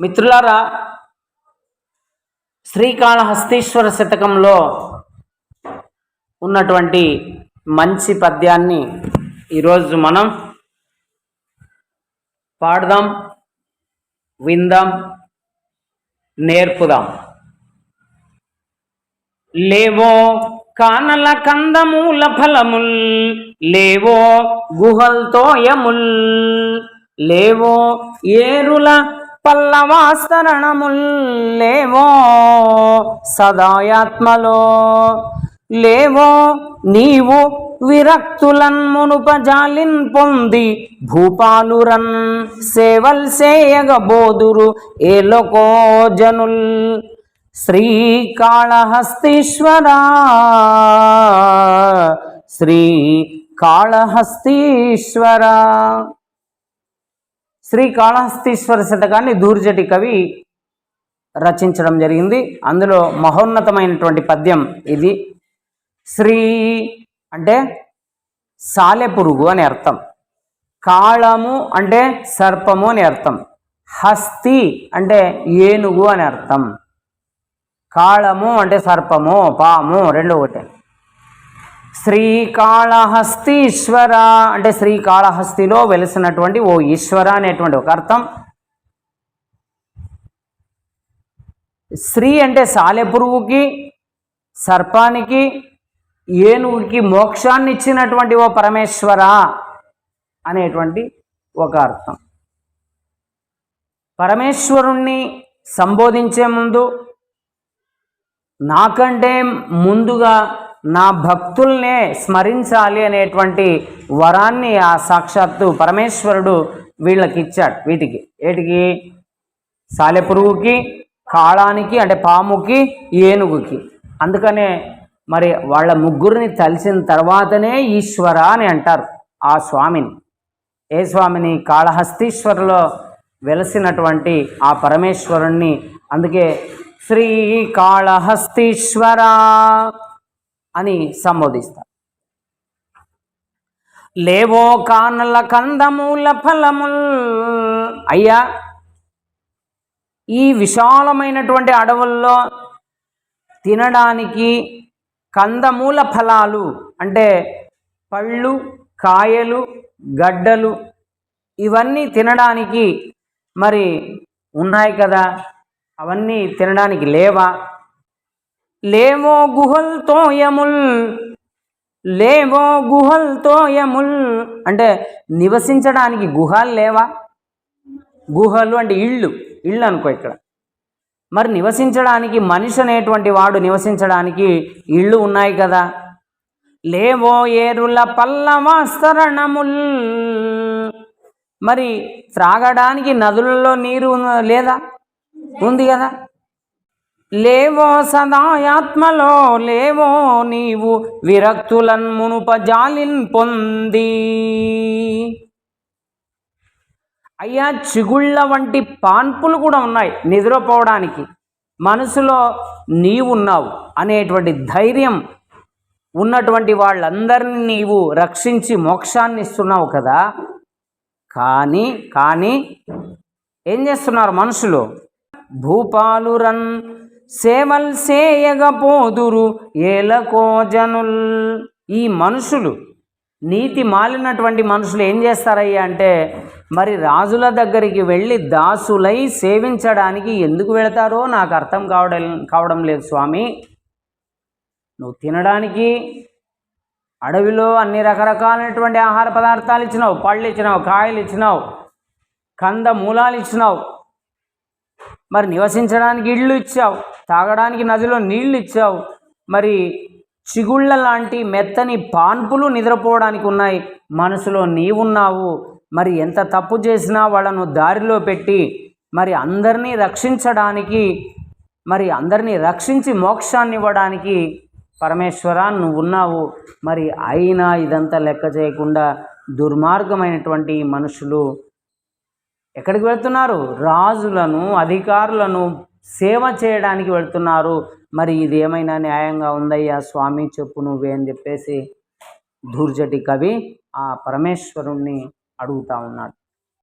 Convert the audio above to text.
మిత్రులారా శ్రీకాళహస్తీశ్వర శతకంలో ఉన్నటువంటి మంచి పద్యాన్ని ఈరోజు మనం పాడదాం విందాం నేర్పుదాం. లేవో కానల కందమూల ఫలముల్ లేవో గుహల్తోయముల్ లేవో ఏరుల పల్లవాస్తరణముల్ లేవో సదాయాత్మలో లేవో నీవు విరక్తులన్ మునుపజాలిన్ పొంది భూపాలురన్ సేవల్ సేయగ బోదురు ఏలకో జనుల్ శ్రీకాళహస్తీశ్వరా. శ్రీ శ్రీ కాళహస్తీశ్వర శతకాన్ని దూర్జటి కవి రచించడం జరిగింది. అందులో మహోన్నతమైనటువంటి పద్యం ఇది. శ్రీ అంటే సాలెపురుగు అని అర్థం. కాళము అంటే సర్పము అని అర్థం. హస్తి అంటే ఏనుగు అని అర్థం. కాళము అంటే సర్పము పాము రెండో ఒకటే. శ్రీకాళహస్తీశ్వర అంటే శ్రీకాళహస్తిలో వెలిసినటువంటి ఓ ఈశ్వర అనేటువంటి ఒక అర్థం. శ్రీ అంటే సాలెపురుగుకి సర్పానికి ఏనుగుకి మోక్షాన్ని ఇచ్చినటువంటి ఓ పరమేశ్వర అనేటువంటి ఒక అర్థం. పరమేశ్వరుణ్ణి సంబోధించే ముందు నాకంటే ముందుగా నా భక్తుల్నే స్మరించాలి అనేటువంటి వరాన్ని ఆ సాక్షాత్తు పరమేశ్వరుడు వీళ్ళకి ఇచ్చాడు వీటికి ఏటికి? సాలెపురుగుకి కాళానికి అంటే పాముకి ఏనుగుకి. అందుకనే మరి వాళ్ళ ముగ్గురిని తలిసిన తర్వాతనే ఈశ్వర అని అంటారు ఆ స్వామిని. ఏ స్వామిని? కాళహస్తీశ్వరులో వెలసినటువంటి ఆ పరమేశ్వరుణ్ణి. అందుకే శ్రీ కాళహస్తీశ్వరా. అని సంబోధిస్తారు. లేవో కానల కందమూల ఫలముల్. అయ్యా ఈ విశాలమైనటువంటి అడవుల్లో తినడానికి కందమూల ఫలాలు అంటే పళ్ళు కాయలు గడ్డలు ఇవన్నీ తినడానికి మరి ఉన్నాయి కదా. అవన్నీ తినడానికి లేవా? లేవో గుహల్తోయముల్ లేవో గుహల్తోయముల్ అంటే నివసించడానికి గుహాలు లేవా? గుహలు అంటే ఇళ్ళు ఇళ్ళు అనుకో ఇక్కడ. మరి నివసించడానికి మనిషి అనేటువంటి వాడు నివసించడానికి ఇళ్ళు ఉన్నాయి కదా. లేవో ఏరుల పల్లవాస్తరణముల్. మరి త్రాగడానికి నదులలో నీరు లేదా? ఉంది కదా. లేవో సదాయాత్మలో లేవో నీవు విరక్తులన్ మునుప జాలిన్ పొంది. అయ్యా చిగుళ్ళ వంటి పాన్పులు కూడా ఉన్నాయి నిద్రపోవడానికి. మనసులో నీవున్నావు అనేటువంటి ధైర్యం ఉన్నటువంటి వాళ్ళందరినీ నీవు రక్షించి మోక్షాన్ని ఇస్తున్నావు కదా. కానీ కానీ ఏం చేస్తున్నారు మనుషులు? భూపాలురన్ సేవల్ సేయగపోదురు ఏలకో జనుల్. ఈ మనుషులు నీతి మాలినటువంటి మనుషులు ఏం చేస్తారయ్యా అంటే మరి రాజుల దగ్గరికి వెళ్ళి దాసులై సేవించడానికి ఎందుకు వెళతారో నాకు అర్థం కావడం కావడం లేదు స్వామి. నువ్వు తినడానికి అడవిలో అన్ని రకరకాలైనటువంటి ఆహార పదార్థాలు ఇచ్చినావు పళ్ళు ఇచ్చినావు కాయలు ఇచ్చినావు కంద మూలాలు ఇచ్చినావు మరి నివసించడానికి ఇళ్ళు ఇచ్చావు. తాగడానికి నదిలో నీళ్ళు ఇచ్చావు. మరి చిగుళ్ళ లాంటి మెత్తని పాన్పులు నిద్రపోవడానికి ఉన్నాయి. మనసులో నీవున్నావు. మరి ఎంత తప్పు చేసినా వాళ్ళను దారిలో పెట్టి మరి అందరినీ రక్షించడానికి మరి అందరినీ రక్షించి మోక్షాన్ని ఇవ్వడానికి పరమేశ్వర నువ్వు ఉన్నావు మరి అయినా ఇదంతా లెక్క చేయకుండా దుర్మార్గమైనటువంటి మనుషులు ఎక్కడికి వెళ్తున్నారు? రాజులను అధికారులను సేవ చేయడానికి వెళ్తున్నారు. మరి ఇది ఏమైనా న్యాయంగా ఉందయ్యా స్వామి చెప్పు నువ్వే అని చెప్పేసి ధూర్జటి కవి ఆ పరమేశ్వరుణ్ణి అడుగుతా ఉన్నాడు.